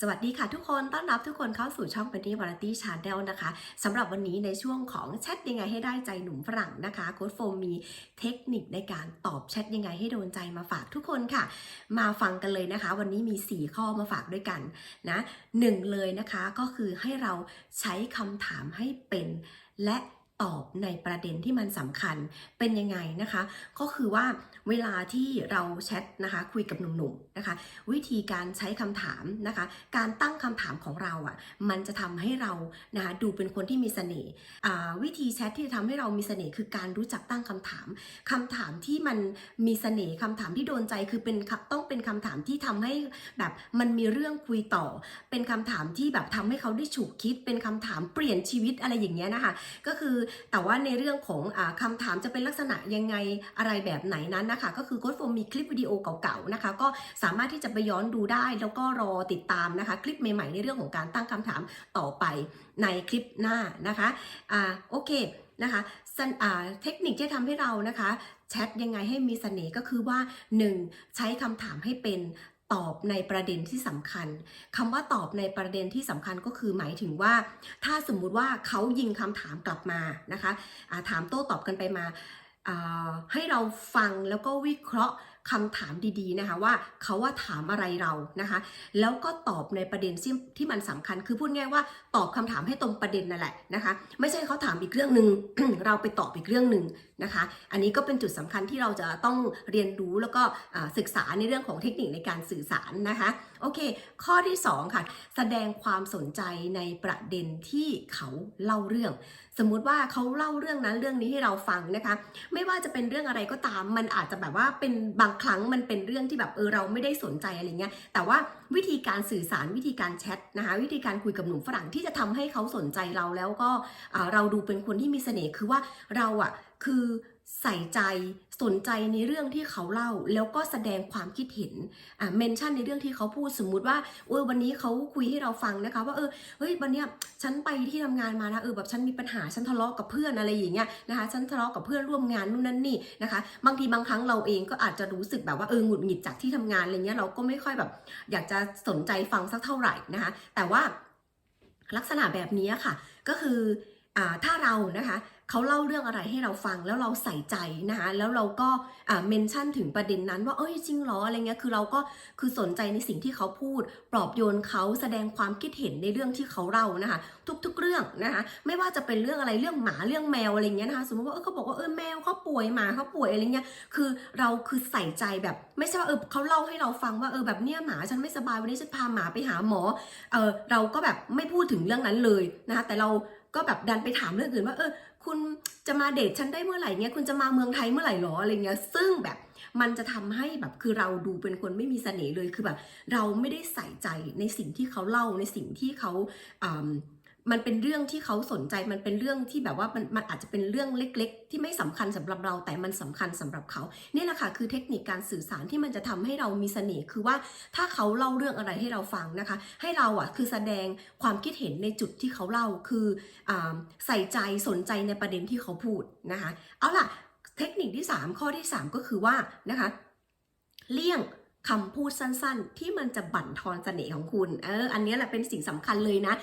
สวัสดีค่ะทุกคนต้อนรับทุกคนเข้าสู่ช่อง p e n n y Variety Channel นะคะสำหรับวันนี้ในช่วงของแชทยังไงให้ได้ใจหนุ่มฝรั่งนะคะโค้ดโฟมมีเทคนิคในการตอบแชทยังไงให้โดนใจมาฝากทุกคนค่ะ มาฟังกันเลยนะคะ วันนี้มี 4 ข้อมาฝากด้วยกันนะหนึ่งเลยนะคะก็คือให้เราใช้คำถามให้เป็น และ ตอบในประเด็นที่มันสำคัญเป็นยังไงนะคะ ก็คือว่าเวลาที่เราแชทนะคะคุยกับหนุ่มๆนะคะ วิธีการใช้คำถามนะคะ การตั้งคำถามของเราอะ่ะมันจะทำให้เรานะคะดูเป็นคนที่มีเสน่ห์วิธีแชทที่ทำให้เรามีเสน่ห์คือการรู้จักตั้งคำถามคำถามที่มันมีเสน่ห์คำถามที่โดนใจคือเป็นต้องเป็นคำถามที่ทำให้แบบมันมีเรื่องคุยต่อ เป็นคำถามที่แบบทำให้เขาได้ฉุกคิด เป็นคำถามเปลี่ยนชีวิตอะไรอย่างเงี้ยนะคะ ก็คือแต่ว่าในเรื่องของอาคำถามจะเป็นลักษณะยังไงอะไรแบบไหนนั้นนะคะ ก็คือโค้ดโฟมมีคลิปวิดีโอเก่าๆนะคะ ก็สามารถที่จะไปย้อนดูได้ แล้วก็รอติดตามนะคะ คลิปใหม่ๆในเรื่องของการตั้งคำถามต่อไปในคลิปหน้านะคะอ่าโอเคนะคะเทคนิคที่ทำให้เรานะคะแชทยังไงให้มีเสน่ห์ก็คือว่า 1. ใช้คำถามให้เป็น ตอบในประเด็นที่สำคัญคำว่าตอบในประเด็นที่สำคัญก็คือหมายถึงว่า ถ้าสมมุติว่าเขายิงคำถามกลับมานะคะถามโต้ตอบกันไปมาให้เราฟังแล้วก็วิเคราะห์ คำถามดีๆนะคะว่าเขาว่าถามอะไรเรานะคะ แล้วก็ตอบในประเด็นที่ที่มันสำคัญ คือพูดง่ายว่าตอบคำถามให้ตรงประเด็นนั่นแหละนะคะ ไม่ใช่เขาถามอีกเรื่องหนึ่งเราไปตอบอีกเรื่องหนึ่งนะคะ อันนี้ก็เป็นจุดสำคัญที่เราจะต้องเรียนรู้แล้วก็ศึกษาในเรื่องของเทคนิคในการสื่อสารนะคะ โอเค ข้อที่ 2 ค่ะ แสดงความสนใจในประเด็นที่เขาเล่าเรื่อง สมมุติว่าเขาเล่าเรื่องนั้นเรื่องนี้ให้เราฟังนะคะ ไม่ว่าจะเป็นเรื่องอะไรก็ตาม มันอาจจะแบบว่าเป็นบางครั้งมันเป็นเรื่องที่แบบเออเราไม่ได้สนใจอะไรเงี้ย แต่ว่าวิธีการสื่อสารวิธีการแชทนะคะวิธีการคุยกับหนุ่มฝรั่งที่จะทำให้เขาสนใจเราแล้วก็เราดูเป็นคนที่มีเสน่ห์คือว่าเราอะคือ ใส่ใจสนใจในเรื่องที่เขาเล่า แล้วก็แสดงความคิดเห็นอ่าเมนชั่นในเรื่องที่เขาพูดสมมุติว่าเออวันนี้เขาคุยให้เราฟังนะคะ ว่าเออเฮ้ยวันเนี้ยฉันไปที่ทำงานมานะเออแบบฉันมีปัญหาฉันทะเลาะกับเพื่อนอะไรอย่างเงี้ยนะคะฉันทะเลาะกับเพื่อนร่วมงานนู่นนั่นนี่นะคะ บางทีบางครั้งเราเองก็อาจจะรู้สึกแบบว่าเออหงุดหงิดจากที่ทำงานอะไรเงี้ยเราก็ไม่ค่อยแบบ อยากจะสนใจฟังสักเท่าไหร่นะคะ แต่ว่าลักษณะแบบนี้ค่ะ ก็คืออ่าถ้าเรานะคะ เขาเล่าเรื่องอะไรให้เราฟังแล้วเราใส่ใจนะคะแล้วเราก็อ่าเมนชั่นถึงประเด็นนั้น ว่าเอ้ยจริงหรออะไรเงี้ยคือเราก็คือสนใจในสิ่งที่เขาพูด ปลอบโยนเขาแสดงความคิดเห็นในเรื่องที่เขาเล่านะคะ ทุกๆเรื่องนะคะไม่ว่าจะเป็นเรื่องอะไรเรื่องหมาเรื่องแมวอะไรเงี้ยนะคะสมมติว่าเออเขาบอกว่าเออแมวเขาป่วยหมาเขาป่วยอะไรเงี้ยคือเราคือใส่ใจแบบ ไม่ใช่ว่าเออเขาเล่าให้เราฟังว่าเออแบบเนี้ยหมาฉันไม่สบายวันนี้ฉันพาหมาไปหาหมอเออเราก็แบบไม่พูดถึงเรื่องนั้นเลยนะคะแต่เราก็แบบดันไปถามเรื่องอื่นว่าเออ คุณจะมาเดทฉันได้เมื่อไหร่เงี้ยคุณจะมาเมืองไทยเมื่อไหร่หรออะไรเงี้ยซึ่งแบบมันจะทำให้แบบคือเราดูเป็นคนไม่มีเสน่ห์เลยคือแบบ เราไม่ได้ใส่ใจในสิ่งที่เขาเล่าในสิ่งที่เขาอ่า มันเป็นเรื่องที่เขาสนใจมันเป็นเรื่องที่แบบว่ามันมันอาจจะเป็นเรื่องเล็ก ๆ ที่ไม่สำคัญสำหรับเราแต่มันสำคัญสำหรับเขานี่แหละค่ะคือเทคนิคการสื่อสารที่มันจะทำให้เรามีเสน่ห์คือว่าถ้าเขาเล่าเรื่องอะไรให้เราฟังนะคะ ให้เราอะคือแสดงความคิดเห็นในจุดที่เขาเล่าคืออใส่ใจสนใจในประเด็นที่เขาพูดนะคะ เอาล่ะเทคนิคที่ 3 ข้อที่ 3 ก็คือว่านะคะเลี่ยง คำพูดสั้นๆ ที่มันจะบั่นทอนเสน่ห์ของคุณ เออ อันนี้แหละเป็นสิ่งสำคัญเลยนะ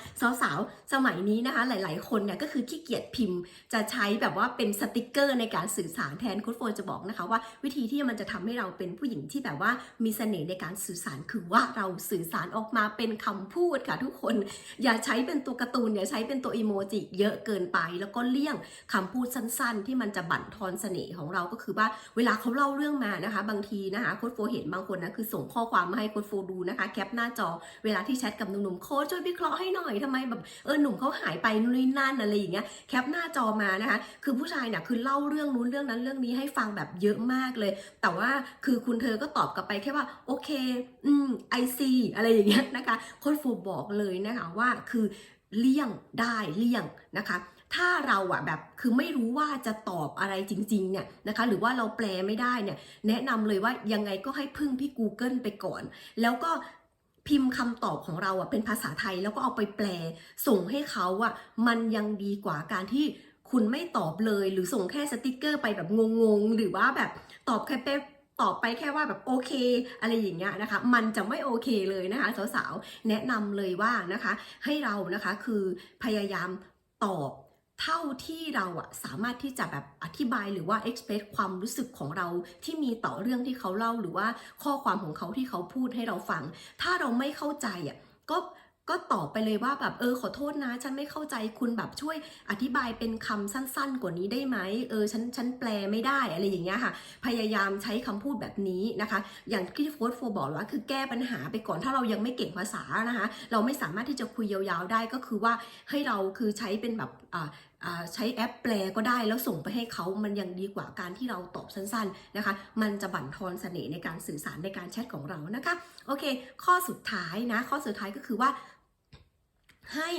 สาวๆ สมัยนี้นะคะ หลายๆ คนเนี่ยก็คือขี้เกียจพิมพ์ จะใช้แบบว่าเป็นสติกเกอร์ในการสื่อสารแทนโค้ดโฟนจะบอกนะคะ ว่าวิธีที่มันจะทำให้เราเป็นผู้หญิงที่แบบว่ามีเสน่ห์ในการสื่อสารคือว่าเราสื่อสารออกมาเป็นคำพูดค่ะทุกคน อย่าใช้เป็นตัวการ์ตูนอย่าใช้เป็นตัวอีโมจิเยอะเกินไป แล้วก็เลี่ยงคำพูดสั้นๆ ที่มันจะบั่นทอนเสน่ห์ของเราก็คือว่าเวลาเขาเล่าเรื่องมานะคะ บางทีนะคะโค้ดโฟเห็นบางคนนะคือส่งข้อความมาให้ค้ดโฟดูนะคะ แคปหน้าจอเวลาที่แชทกับหนุ่มๆโค้ดช่วยวิเคราะห์ให้หน่อยทำไมแบบเออหนุ่มเขาหายไปนู่นนี่นั่นอะไรอย่างเงี้ยแคปหน้าจอมานะคะ คือผู้ชายเนี่ยคือเล่าเรื่องนู้นเรื่องนั้นเรื่องนี้ให้ฟังแบบเยอะมากเลย แต่ว่าคือคุณเธอก็ตอบกลับไปแค่ว่าโอเค อืมไอซีอะไรอย่างเงี้ยนะคะโค้ดโฟบอกเลยนะคะว่าคือเลี่ยงได้เลี่ยงนะคะ ถ้าเราอะแบบคือไม่รู้ว่าจะตอบอะไรจริงๆเนี่ยนะคะหรือว่าเราแปลไม่ได้เนี่ยแนะนำเลยว่ายังไงก็ให้พึ่งพี่ Google ไปก่อน แล้วก็พิมพ์คำตอบของเราอะเป็นภาษาไทยแล้วก็เอาไปแปล ส่งให้เขาอะมันยังดีกว่าการที่คุณไม่ตอบเลยหรือส่งแค่สติกเกอร์ไปแบบงงๆ หรือว่าแบบตอบแค่เป๊ะตอบไปแค่ว่าแบบโอเค อะไรอย่างเงี้ยนะคะ มันจะไม่โอเคเลยนะคะสาวๆแนะนำเลยว่านะคะ ให้เรานะคะคือพยายามตอบ เท่าที่เราอะสามารถที่จะแบบอธิบายหรือว่า express ความรู้สึกของเราที่มีต่อเรื่องที่เขาเล่าหรือว่าข้อความของเขาที่เขาพูดให้เราฟัง ถ้าเราไม่เข้าใจอะก็ก็ตอบไปเลยว่าแบบเออขอโทษนะ ฉันไม่เข้าใจคุณแบบช่วยอธิบายเป็นคำสั้น ๆ กว่านี้ได้ไหมเออฉันฉันแปลไม่ได้อะไรอย่างเงี้ยค่ะ พยายามใช้คำพูดแบบนี้นะคะ อย่างที่โฟร์โฟบอกว่าคือแก้ปัญหาไปก่อนถ้าเรายังไม่เก่งภาษานะคะ เราไม่สามารถที่จะคุยยาวๆได้ก็คือว่าให้เราคือใช้เป็นแบบอ่า ใช้แอปแปลก็ได้แล้วส่งไปให้เขามันยังดีกว่าการที่เราตอบสั้นๆนะคะ มันจะบั่นทอนเสน่ห์ในการสื่อสารในการแชทของเรานะคะ โอเค ข้อสุดท้ายนะ ข้อสุดท้ายก็คือว่า ให้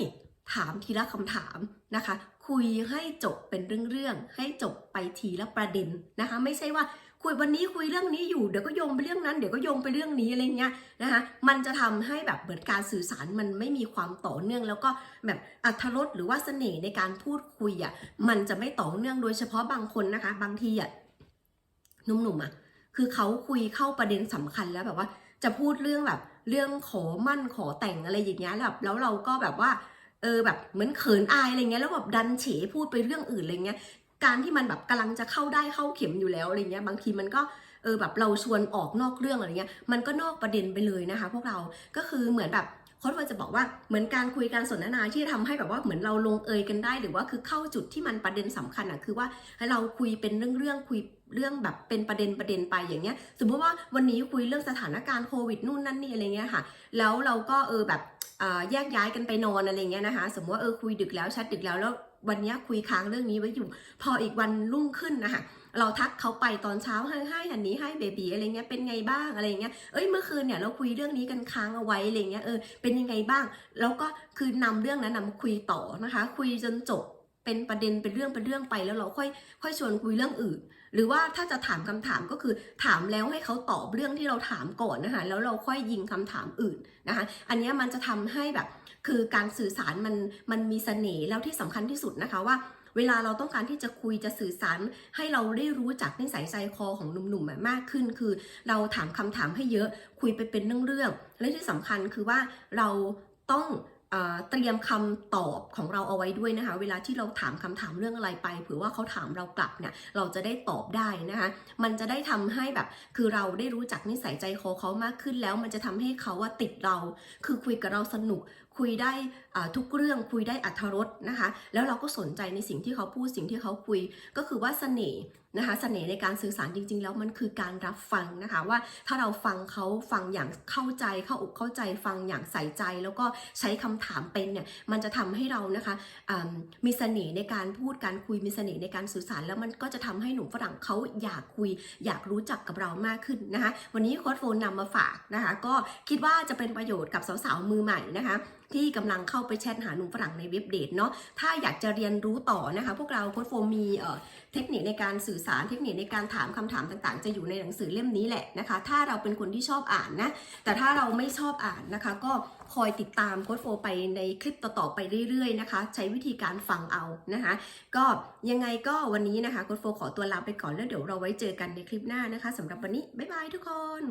ถามทีละคำถามนะคะ คุยให้จบเป็นเรื่องๆให้จบไปทีละประเด็นนะคะ ไม่ใช่ว่า คุยวันนี้คุยเรื่องนี้อยู่เดี๋ยวก็โยงไปเรื่องนั้นเดี๋ยวก็โยงไปเรื่องนี้อะไรเงี้ยนะคะมันจะทำให้แบบเหมือนการสื่อสารมันไม่มีความต่อเนื่อง แล้วก็แบบอัธรสหรือว่าเสน่ห์ในการพูดคุยอะมันจะไม่ต่อเนื่องโดยเฉพาะบางคนนะคะ บางทีอะหนุ่มๆอะคือเขาคุยเข้าประเด็นสำคัญแล้วแบบว่า จะพูดเรื่องแบบเรื่องขอมั่นขอแต่งอะไรอย่างเงี้ยแล้วแบบแล้วเราก็แบบว่าเออแบบเหมือนเขินอายอะไรเงี้ยแล้วแบบดันเฉพูดไปเรื่องอื่นอะไรเงี้ย การที่มันแบบกำลังจะเข้าได้เข้าเข็มอยู่แล้วอะไรเงี้ยบางทีมันก็เออแบบเราชวนออกนอกเรื่องอะไรเงี้ยมันก็นอกประเด็นไปเลยนะคะ พวกเราก็คือเหมือนแบบโค้ชเฟิร์นจะบอกว่าเหมือนการคุยการสนทนาที่ทำให้แบบว่าเหมือนเราลงเอยกันได้ หรือว่าคือเข้าจุดที่มันประเด็นสำคัญอะคือว่าให้เราคุยเป็นเรื่องเรื่องๆคุยเรื่องแบบเป็นประเด็นประเด็นไปอย่างเงี้ย สมมติว่าวันนี้คุยเรื่องสถานการณ์โควิดนู่นนั่นนี่อะไรเงี้ยค่ะ แล้วเราก็เออแบบ แยกย้ายกันไปนอนอะไรเงี้ยนะคะ สมมติว่าเออคุยดึกแล้วแชทดึกแล้วแล้ววันนี้คุยค้างเรื่องนี้ไว้อยู่ พออีกวันรุ่งขึ้นนะคะเราทักเขาไปตอนเช้าให้ให้อันนี้ให้เบบีอะไรเงี้ยเป็นไงบ้างอะไรเงี้ยเอ้ยเมื่อคืนเนี่ยเราคุยเรื่องนี้กันค้างเอาไว้อะไรเงี้ยเออเป็นยังไงบ้าง แล้วก็คือนำเรื่องนั้นนะมาคุยต่อนะคะ คุยจนจบ เป็นประเด็นเป็นเรื่องเป็นเรื่องไปแล้วเราค่อยค่อยชวนคุยเรื่องอื่น หรือว่าถ้าจะถามคำถามก็คือถามแล้วให้เขาตอบเรื่องที่เราถามก่อนนะคะแล้วเราค่อยยิงคำถามอื่นนะคะอันนี้มันจะทำให้แบบคือการสื่อสารมันมันมีเสน่ห์แล้วที่สำคัญที่สุดนะคะว่าเวลาเราต้องการที่จะคุยจะสื่อสารให้เราได้รู้จักนิสัยใจคอของหนุ่มๆมากขึ้น คือเราถามคำถามให้เยอะคุยไปเป็นเรื่องๆและที่สำคัญคือว่าเราต้อง เตรียมคำตอบของเราเอาไว้ด้วยนะคะ เวลาที่เราถามคำถามเรื่องอะไรไปเผื่อว่าเขาถามเรากลับเนี่ยเราจะได้ตอบได้นะคะ มันจะได้ทำให้แบบคือเราได้รู้จักนิสัยใจคอเขามากขึ้นแล้ว มันจะทำให้เขาว่าติดเรา คือคุยกับเราสนุก คุยได้ทุกเรื่องคุยได้อัธรสนะคะ แล้วเราก็สนใจในสิ่งที่เขาพูดสิ่งที่เขาคุย ก็คือว่าเสน่ห์นะคะเสน่ห์ในการสื่อสารจริง ๆ แล้วมันคือการรับฟังนะคะว่าถ้าเราฟังเขาฟังอย่างเข้าใจเข้าอกเข้าใจฟังอย่างใส่ใจ แล้วก็ใช้คำถามเป็นเนี่ยมันจะทำให้เรานะคะมีเสน่ห์ในการพูดการคุยมีเสน่ห์ในการสื่อสาร แล้วมันก็จะทำให้หนุ่มฝรั่งเขาอยากคุย อยากรู้จักกับเรามากขึ้นนะคะวันนี้โค้ดโฟนนำมาฝากนะคะก็คิดว่าจะเป็นประโยชน์กับสาวๆมือใหม่นะคะที่กำลังเข้าไปแชทหาหนุ่มฝรั่งในเว็บเดทเนาะ ถ้าอยากจะเรียนรู้ต่อนะคะ พวกเราโค้ดโฟมมีเทคนิคในการสื่อสารเทคนิคในการถามคำถามต่างๆ จะอยู่ในหนังสือเล่มนี้แหละนะคะ ถ้าเราเป็นคนที่ชอบอ่านนะ แต่ถ้าเราไม่ชอบอ่านนะคะ ก็คอยติดตามโค้ดโฟไปในคลิปต่อๆไปเรื่อยๆนะคะ ใช้วิธีการฟังเอานะคะ ก็ยังไงก็วันนี้นะคะโค้ดโฟขอตัวลาไปก่อนแล้วเดี๋ยวเราไว้เจอกันในคลิปหน้านะคะสำหรับวันนี้บ๊ายบายทุกคน